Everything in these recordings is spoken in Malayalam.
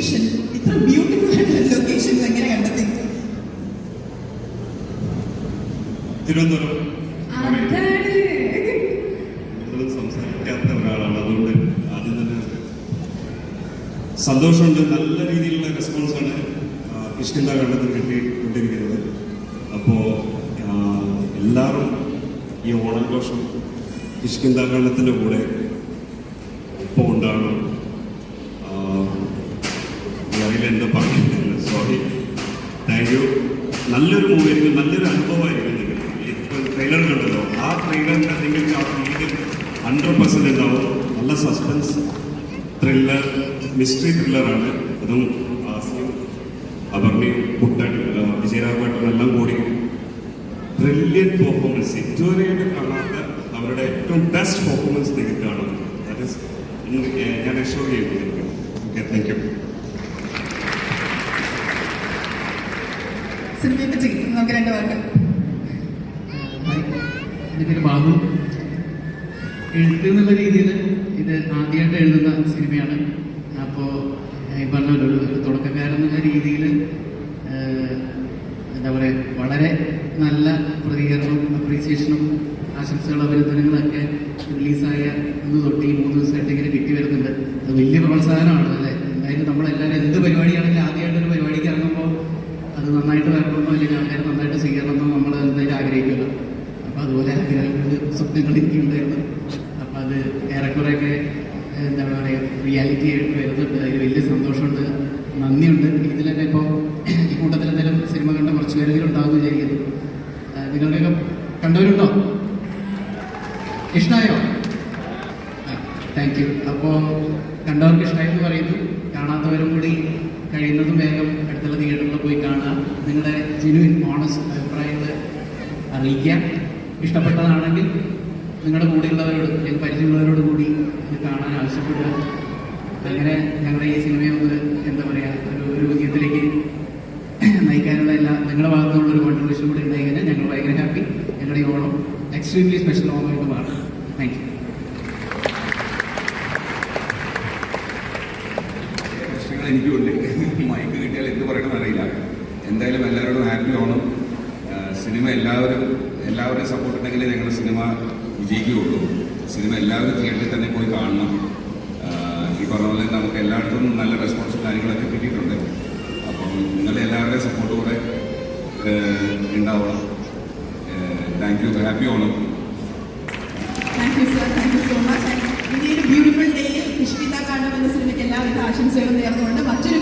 ലൊക്കേഷൻ ഇത്ര ബ്യൂട്ടിഫുൾ ആയിട്ടുള്ള ലൊക്കേഷൻ എങ്ങനെ കണ്ടെത്തി? തിരുവനന്തപുരം. സംസാരിക്കാത്ത ഒരാളാണ്. അതുകൊണ്ട് ആദ്യം തന്നെ സന്തോഷമുണ്ട്. നല്ല രീതിയിലുള്ള റെസ്പോൺസ് റെസ്പോൺസാണ് കിഷ്കിന്ത കണ്ടത്തിൽ കിട്ടിക്കൊണ്ടിരിക്കുന്നത്. അപ്പോൾ എല്ലാവരും ഈ ഓണാഘോഷം കിഷ്കിന്ത കണ്ടത്തിന്റെ കൂടെ ഇപ്പോൾ ഉണ്ടാകണം. നല്ലൊരു മൂവി ആയിരിക്കും നല്ലൊരു അനുഭവമായിരിക്കും ഇപ്പോൾ ട്രെയിലർ കണ്ടല്ലോ. ആ ട്രെയിലറിന്റെ ആ ഫീലിംഗ് ഹൺഡ്രഡ് പെർസെന്റ് ഉണ്ടാവും നല്ല സസ്പെൻസ് ത്രില്ലർ മിസ്റ്ററി ത്രില്ലറാണ് അതും കുട്ടാടി കുട്ടൻ വിജയരാഘവട്ടൻ എല്ലാം കൂടി ബ്രില്യൻ പെർഫോമൻസ് ഇതുവരെയായിട്ട് കാണാത്ത അവരുടെ ഏറ്റവും ബെസ്റ്റ് പെർഫോമൻസ് നിങ്ങൾക്ക് കാണും. ദാറ്റ് ഇസ് ഞാൻ എഷോർ ചെയ്യുന്നു ഓക്കെ താങ്ക് യു സിനിമയെ പറ്റി നമുക്ക് രണ്ട് വാക്ക് ഹായ്. എന്റെ ബാബു എഴുത്ത് എന്നുള്ള രീതിയിൽ ഇത് ആദ്യമായിട്ട് എഴുതുന്ന സിനിമയാണ്. അപ്പോൾ ഈ പറഞ്ഞ ഒരു തുടക്കക്കാരൻ എന്നുള്ള രീതിയിൽ എന്താ പറയുക വളരെ നല്ല പ്രതികരണവും അപ്രീസിയേഷനും ആശംസകളും അഭിനന്ദനങ്ങളൊക്കെ റിലീസായ ഇന്ന് തൊട്ട് ഈ മൂന്ന് ദിവസമായിട്ട് ഇങ്ങനെ കിട്ടി വരുന്നുണ്ട്. അത് വലിയ പ്രോത്സാഹനമാണ് അല്ലേ? എന്തായാലും നമ്മളെല്ലാവരും എന്ത് പരിപാടിയാണെങ്കിലും ആദ്യമായിട്ടൊരു പരിപാടിക്ക് ഇറങ്ങുമ്പോൾ അത് നന്നായിട്ട് വരണമെന്നോ അല്ലെങ്കിൽ ആൾക്കാർ നന്നായിട്ട് സ്വീകരണമെന്നോ നമ്മൾ എന്തായാലും ആഗ്രഹിക്കുമല്ലോ അപ്പോൾ അതുപോലെ ആഗ്രഹങ്ങൾ സ്വപ്നങ്ങൾ എനിക്കുണ്ടായിരുന്നു അപ്പോൾ അത് ഏറെക്കുറെയൊക്കെ എന്താ പറയുക റിയാലിറ്റി ആയിട്ട് വരുന്നുണ്ട് അതിൽ വലിയ സന്തോഷമുണ്ട് നന്ദിയുണ്ട് ഇതിൽ തന്നെ ഇപ്പോൾ ഈ കൂട്ടത്തിൽ എന്തെങ്കിലും സിനിമ കണ്ട കുറച്ച് പേരെങ്കിലും ഉണ്ടാവുമെന്ന് വിചാരിക്കുന്നു ആ, നിങ്ങൾക്കൊക്കെ കണ്ടവരുണ്ടോ ഇഷ്ടമായോ താങ്ക് യു അപ്പോൾ കണ്ടവർക്ക് ഇഷ്ടമായി എന്ന് പറയുന്നു. കാണാത്തവരും കൂടി കഴിയുന്നതും വേഗം അടുത്തുള്ള തിയേറ്ററിൽ പോയി കാണുക. നിങ്ങളുടെ ജെനുവിൻ ഓണസ്റ്റ് അഭിപ്രായങ്ങൾ അറിയിക്കാം ഇഷ്ടപ്പെട്ടതാണെങ്കിൽ നിങ്ങളുടെ കൂടെയുള്ളവരോട് അല്ലെങ്കിൽ പരിചയമുള്ളവരോട് കൂടി ഇത് കാണാൻ ആവശ്യപ്പെടുക. അങ്ങനെ ഞങ്ങളുടെ ഈ സിനിമയെ ഒന്ന് എന്താ പറയുക ഒരു ഒരു വിജയത്തിലേക്ക് നയിക്കാനുള്ള എല്ലാ നിങ്ങളുടെ ഭാഗത്തുനിന്നുള്ള ഒരു കോൺട്രിബ്യൂഷൻ കൂടി ഉണ്ടായി കഴിഞ്ഞാൽ ഞങ്ങൾ ഭയങ്കര ഹാപ്പി ഞങ്ങളുടെ ഈ ഓണം എക്സ്ട്രീംലി സ്പെഷ്യൽ ഓണമായിട്ട് മാറും താങ്ക് യു പ്രശ്നങ്ങൾ എനിക്കുണ്ട് മൈക്ക് കിട്ടിയാൽ എന്ത് പറയണമെന്ന് അറിയില്ല എന്തായാലും എല്ലാവരോടും ഹാപ്പി ഓണം ആ, സിനിമ എല്ലാവരും എല്ലാവരുടെയും സപ്പോർട്ട് ഉണ്ടെങ്കിലേ ഞങ്ങളുടെ സിനിമ വിജയിക്കുകയുള്ളൂ. സിനിമ എല്ലാവരും തിയേറ്ററിൽ തന്നെ പോയി കാണണം. ഈ പറഞ്ഞ പോലെ നമുക്ക് എല്ലായിടത്തും നല്ല റെസ്പോൺസും കാര്യങ്ങളൊക്കെ കിട്ടിയിട്ടുണ്ട്. അപ്പം നിങ്ങളുടെ എല്ലാവരുടെയും സപ്പോർട്ട് കൂടെ ഏ, ഉണ്ടാവണം. Thank you happy Onam. ഒരു ബ്യൂട്ടിഫുൾ ഡേയിൽ പുഷ്പിത കാണ്ഡം സിനിമയ്ക്ക് എല്ലാവിധ ആശംസകളും നേർന്നുകൊണ്ട് മറ്റൊരു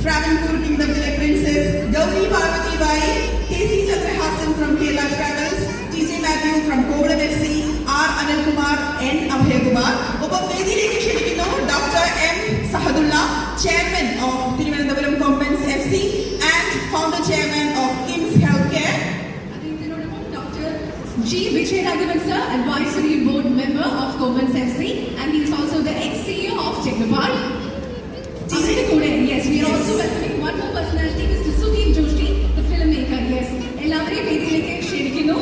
Travancore Kingdom Villa Princess, Gauri Parvati Bai, KC Chandrahasan from Kerala Travels, TJ Matthew from Cobra FC, R. Anil Kumar, N. Abhay Kumar. Over Vedileke Shirikino, Dr. M. Sahadullah, Chairman of Thiruvananthapuram Compens FC and Founder Chairman of KIMS Healthcare. G. Vijay Raghavan sir, advisory board member of Compens FC and he is also the ex-CEO of Technopart. ഇതിന്റെ കൂടെ yes we also welcoming one more personality mister Sudheer Joshi the filmmaker yes എല്ലാവരെയും വേദിയിലേക്ക് ക്ഷണിക്കുന്നു.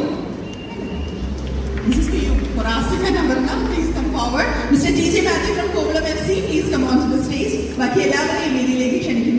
For Asif and Amarna, please come forward. Mr. DJ Matthew from Kovalam FC, please come on to the stage. ബാക്കി എല്ലാവരെയും വേദിയിലേക്ക് ക്ഷണിക്കുന്നു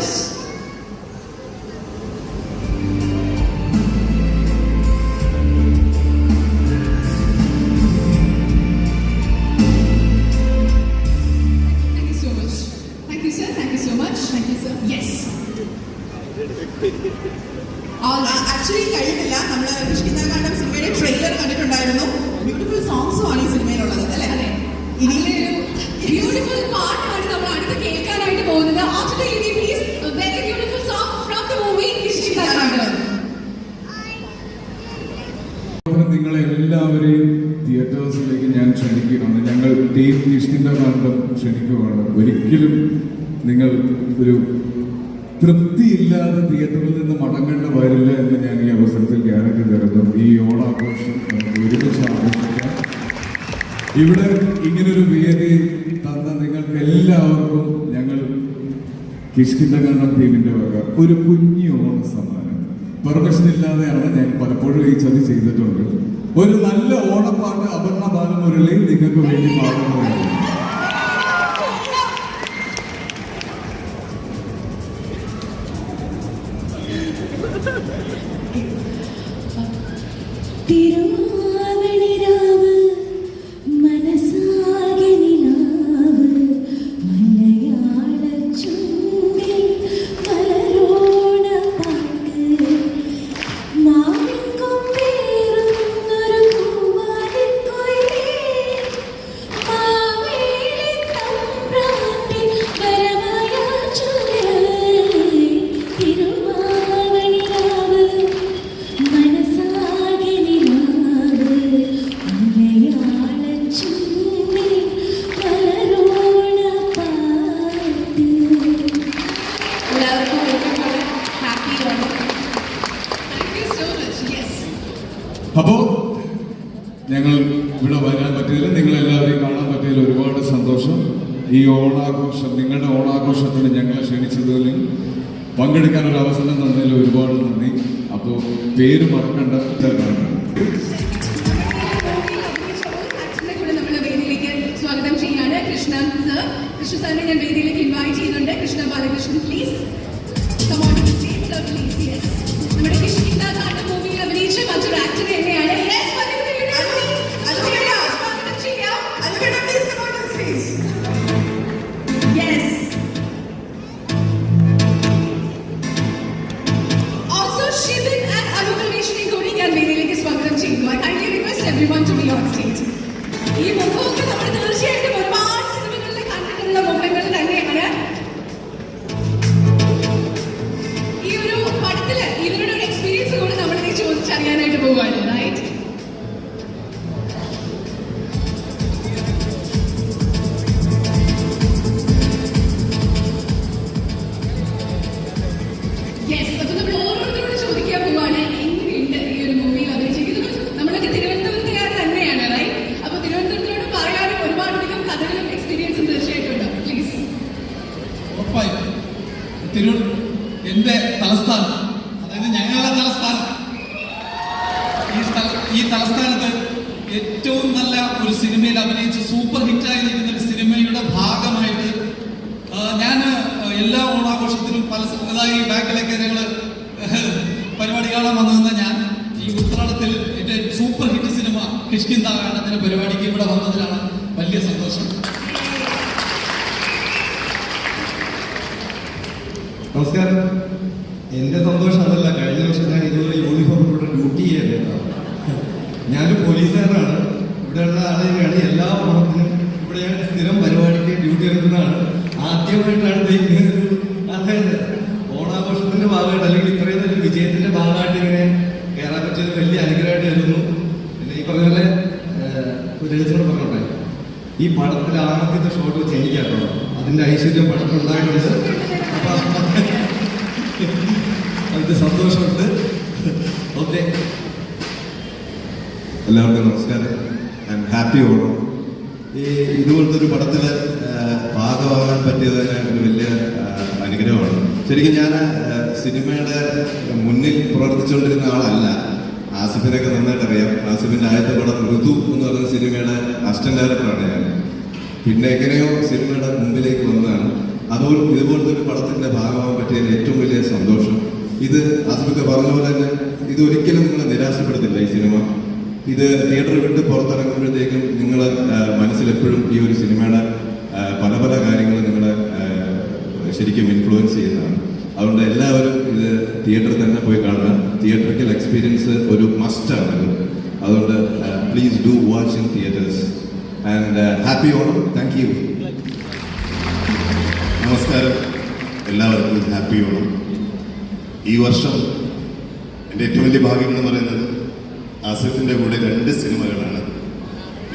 Dios. നിങ്ങൾ ഒരു തൃപ്തിയില്ലാതെ തിയേറ്ററിൽ നിന്ന് മടങ്ങേണ്ട വരില്ല എന്ന് ഞാൻ ഈ അവസരത്തിൽ ഗ്യാരണ്ടി തരുന്നു. ഈ ഓണാഘോഷം ഒരുമിച്ച് ആഘോഷിക്കാം. ഇവിടെ ഇങ്ങനൊരു വേദി തന്ന നിങ്ങൾക്ക് എല്ലാവർക്കും ഞങ്ങൾ കിഷ്കിന്തകണ്ണം ടീമിന്റെ വക ഒരു കുഞ്ഞു ഓണ സമ്മാനം. പെർമിഷൻ ഇല്ലാതെയാണ് ഞാൻ പലപ്പോഴും ഈ ചതി ചെയ്തിട്ടുണ്ട്. ഒരു നല്ല ഓണപ്പാട്ട് അപർണ ബാലമുരളി നിങ്ങൾക്ക് വേണ്ടി പാടുന്നതാണ് ഓണാഘോഷത്തിന് ഞങ്ങളെ ക്ഷണിച്ചതിൽ പങ്കെടുക്കാൻ ഒരു അവസരം തന്നതിൽ ഒരുപാട് നന്ദി. അപ്പോൾ പേര് മറക്കണ്ട സ്വാഗതം ചെയ്യാണ് കൃഷ്ണൻ സർ കൃഷ്ണ സാറിനെ ഞാൻ വേദിയിലേക്ക് ഇൻവൈറ്റ് ചെയ്യുന്നുണ്ട്. കൃഷ്ണ ബാലകൃഷ്ണൻ പ്ലീസ് എല്ലാ ഓണാഘോഷത്തിലും പല സ- അതായത് ഈ ഞങ്ങൾ പരിപാടി കാണാൻ വന്നു നിന്ന ഞാൻ ഈ ഉത്രാടത്തിൽ എന്റെ സൂപ്പർ ഹിറ്റ് സിനിമ കിഷ്കിന്താകാണത്തിന്റെ പരിപാടിക്ക് ഇവിടെ വന്നതിലാണ് വലിയ സന്തോഷം. നമസ്കാരം. എന്റെ സന്തോഷം അതല്ല കഴിഞ്ഞ വർഷം ഞാൻ ഇതുപോലെ യൂണിഫോം ഇവിടെ ഡ്യൂട്ടി ചെയ്യായിരുന്നു ഞാനൊരു പോലീസുകാരനാണ്. ഇവിടെയുള്ള ആളുകളാണ് എല്ലാ ഓണത്തിനും ഇവിടെ ഞാൻ സ്ഥിരം പരിപാടിക്ക് ഡ്യൂട്ടി എടുക്കുന്നതാണ്. ആദ്യമായിട്ടാണ് ദേ ഇങ്ങനൊരു അതായത് ഓണാഘോഷത്തിന്റെ ഭാഗമായിട്ട് അല്ലെങ്കിൽ ഇത്രയും നല്ല വിജയത്തിന്റെ ഭാഗമായിട്ട് ഇങ്ങനെ കയറാൻ പറ്റിയത് വലിയ അനുഗ്രഹമായിട്ട് കരുതുന്നു പിന്നെ ഈ പറഞ്ഞ ഒരു രഹസ്യം പറഞ്ഞോട്ടെ. ഈ പടത്തിൽ ആദ്യത്തെ ഷോട്ട് വെച്ച് എനിക്കാട്ടോ അതിന്റെ ഐശ്വര്യം പടത്തിലുണ്ടായിട്ടുണ്ട് അപ്പൊ അതിന്റെ സന്തോഷമുണ്ട്. ഓക്കെ. എല്ലാവർക്കും നമസ്കാരം. I am happy Onam. ഈ ഇതുപോലത്തെ ഒരു പടത്തിൽ ഭാഗമാകാൻ പറ്റിയത് തന്നെ ഒരു വലിയ അനുഗ്രഹമാണ്. ശരിക്കും ഞാൻ സിനിമയുടെ മുന്നിൽ പ്രവർത്തിച്ചുകൊണ്ടിരുന്ന ആളല്ല. ആസിഫിനൊക്കെ നന്നായിട്ട് അറിയാം ആസിഫിന്റെ ആദ്യത്തെ പടം ഋതു എന്ന് പറയുന്ന സിനിമയുടെ അസിസ്റ്റന്റ് ഡയറക്ടറാണ് ഞാൻ പിന്നെ എങ്ങനെയോ സിനിമയുടെ മുമ്പിലേക്ക് വന്നതാണ്. അതുപോലെ ഇതുപോലത്തെ ഒരു പടത്തിന്റെ ഭാഗമാകാൻ പറ്റിയതിൽ ഏറ്റവും വലിയ സന്തോഷം. ഇത് ആസിഫൊക്കെ പറഞ്ഞ പോലെ തന്നെ ഇത് ഒരിക്കലും നിങ്ങളെ നിരാശപ്പെടുത്തില്ല ഈ സിനിമ. ഇത് തിയേറ്റർ വിട്ട് പുറത്തിറങ്ങുമ്പോഴത്തേക്കും നിങ്ങൾ മനസ്സിലെപ്പോഴും ഈ ഒരു സിനിമയുടെ പല പല കാര്യങ്ങൾ നിങ്ങളെ ശരിക്കും ഇൻഫ്ലുവൻസ് ചെയ്യുന്നതാണ്. അതുകൊണ്ട് എല്ലാവരും ഇത് തിയേറ്ററിൽ തന്നെ പോയി കാണുക. തിയേറ്ററിക്കൽ എക്സ്പീരിയൻസ് ഒരു മസ്റ്റ് ആണ് അതുകൊണ്ട് please do watch in theatres and happy Onam. Thank you നമസ്കാരം. എല്ലാവർക്കും ഹാപ്പി ഓണം. ഈ വർഷം എന്റെ ഏറ്റവും വലിയ ഭാഗ്യം എന്ന് പറയുന്നത് ആസിഫിന്റെ കൂടെ രണ്ട് സിനിമകളാണ്.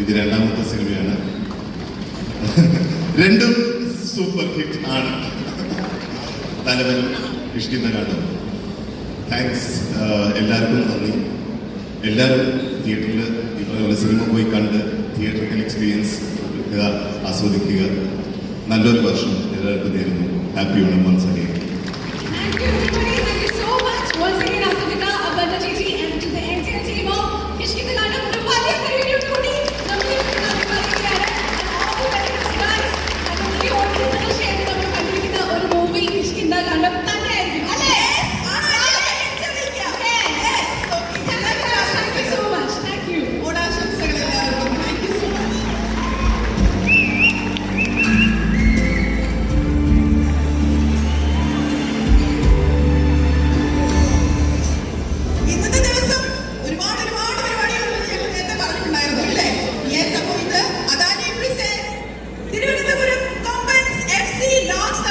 ഇത് രണ്ടാമത്തെ സിനിമയാണ്. രണ്ടും സൂപ്പർ ഹിറ്റ് ആണ്. തലവൻ ഇഷ്ടിന്ന കാണ്ടും താങ്ക്സ് എല്ലാവർക്കും നന്ദി. എല്ലാവരും തിയേറ്ററിൽ ഈ സിനിമ പോയി കണ്ട് തിയേറ്ററിക്കൽ എക്സ്പീരിയൻസ് എടുക്കുക ആസ്വദിക്കുക. നല്ലൊരു വർഷം എല്ലാവർക്കും നേരുന്നു happy Onam once much. Once again, Asafika, Abanda Chichi, and to the entire team of വലിയ കൈ